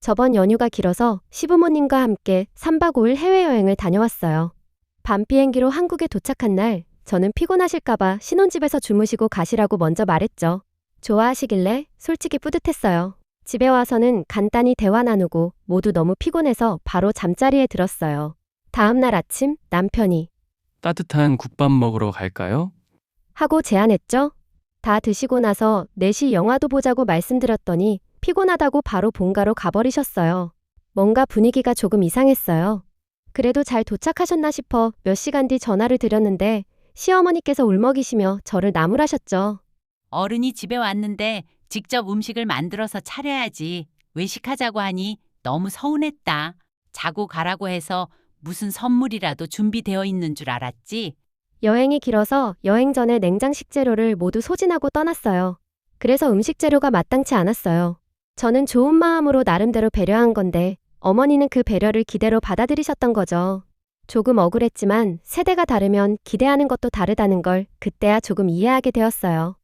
저번 연휴가 길어서 시부모님과 함께 3박 5일 해외여행을 다녀왔어요. 밤 비행기로 한국에 도착한 날, 저는 피곤하실까봐 신혼집에서 주무시고 가시라고 먼저 말했죠. 좋아하시길래 솔직히 뿌듯했어요. 집에 와서는 간단히 대화 나누고 모두 너무 피곤해서 바로 잠자리에 들었어요. 다음날 아침 남편이 따뜻한 국밥 먹으러 갈까요? 하고 제안했죠. 다 드시고 나서 4시 영화도 보자고 말씀드렸더니 피곤하다고 바로 본가로 가버리셨어요. 뭔가 분위기가 조금 이상했어요. 그래도 잘 도착하셨나 싶어 몇 시간 뒤 전화를 드렸는데 시어머니께서 울먹이시며 저를 나무라셨죠. 어른이 집에 왔는데 직접 음식을 만들어서 차려야지. 외식하자고 하니 너무 서운했다. 자고 가라고 해서 무슨 선물이라도 준비되어 있는 줄 알았지? 여행이 길어서 여행 전에 냉장 식재료를 모두 소진하고 떠났어요. 그래서 음식 재료가 마땅치 않았어요. 저는 좋은 마음으로 나름대로 배려한 건데 어머니는 그 배려를 기대로 받아들이셨던 거죠. 조금 억울했지만 세대가 다르면 기대하는 것도 다르다는 걸 그때야 조금 이해하게 되었어요.